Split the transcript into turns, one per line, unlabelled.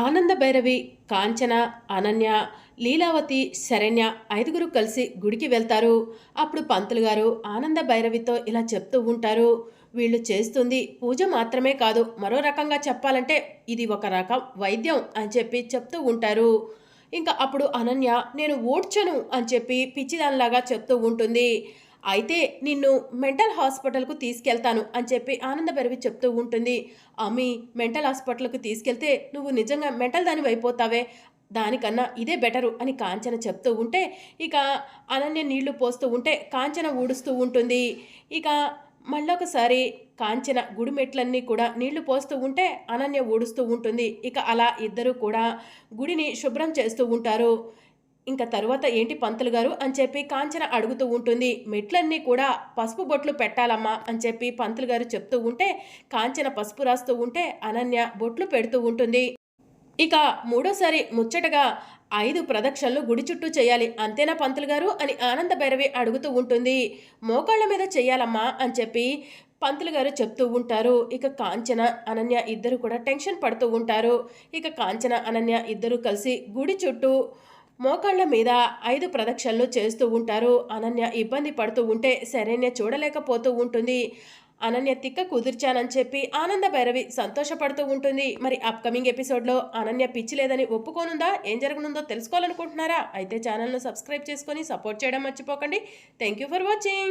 ఆనంద భైరవి కాంచన అనన్య లీలావతి శరణ్య ఐదుగురు కలిసి గుడికి వెళ్తారు. అప్పుడు పంతులు గారు ఆనంద భైరవితో ఇలా చెప్తూ ఉంటారు. వీళ్ళు చేస్తుంది పూజ మాత్రమే కాదు మరో రకంగా చెప్పాలంటే ఇది ఒక రకం వైద్యం అని చెప్పి చెప్తూ ఉంటారు. ఇంకా అప్పుడు అనన్య నేను ఓడ్చను అని చెప్పి పిచ్చిదానిలాగా చెప్తూ ఉంటుంది. అయితే నిన్ను మెంటల్ హాస్పిటల్కు తీసుకెళ్తాను అని చెప్పి ఆనంద భైరవి చెప్తూ ఉంటుంది. అమ్మి మెంటల్ హాస్పిటల్కు తీసుకెళ్తే నువ్వు నిజంగా మెంటల్ దానివి అయిపోతావే. దానికన్నా ఇదే బెటరు అని కాంచన చెప్తూ ఉంటే ఇక అనన్య నీళ్ళు పోస్తూ ఉంటే కాంచన ఊడుస్తూ ఉంటుంది. ఇక మళ్ళొకసారి కాంచన గుడి మెట్లన్నీ కూడా నీళ్ళు పోస్తూ ఉంటే అనన్య ఊడుస్తూ ఉంటుంది. ఇక అలా ఇద్దరు కూడా గుడిని శుభ్రం చేస్తూ ఉంటారు. ఇంకా తరువాత ఏంటి పంతులు గారు అని చెప్పి కాంచన అడుగుతూ ఉంటుంది. మెట్లన్నీ కూడా పసుపు బొట్లు పెట్టాలమ్మా అని చెప్పి పంతులు గారు చెప్తూ ఉంటే కాంచన పసుపు రాస్తూ ఉంటే అనన్య బొట్లు పెడుతూ ఉంటుంది. ఇక మూడోసారి ముచ్చటగా ఐదు ప్రదక్షిణలు గుడి చుట్టూ చేయాలి అంతేనా పంతులు గారు అని ఆనంద భైరవి అడుగుతూ ఉంటుంది. మోకాళ్ళ మీద చేయాలమ్మా అని చెప్పి పంతులు గారు చెప్తూ ఉంటారు. ఇక కాంచన అనన్య ఇద్దరు కూడా టెన్షన్ పడుతూ ఉంటారు. ఇక కాంచన అనన్య ఇద్దరు కలిసి గుడి చుట్టూ మోకాళ్ళ మీద ఐదు ప్రదక్షిణలు చేస్తూ ఉంటారు. అనన్య ఇబ్బంది పడుతూ ఉంటే శరణ్య చూడలేకపోతూ ఉంటుంది. అనన్య తిక్క కుదిర్చానని చెప్పి ఆనంద భైరవి సంతోషపడుతూ ఉంటుంది. మరి అప్కమింగ్ ఎపిసోడ్లో అనన్య పిచ్చి లేదని ఒప్పుకోనుందా? ఏం జరగనుందో తెలుసుకోవాలనుకుంటున్నారా? అయితే ఛానల్ను సబ్స్క్రైబ్ చేసుకొని సపోర్ట్ చేయడం మర్చిపోకండి. Thank you for watching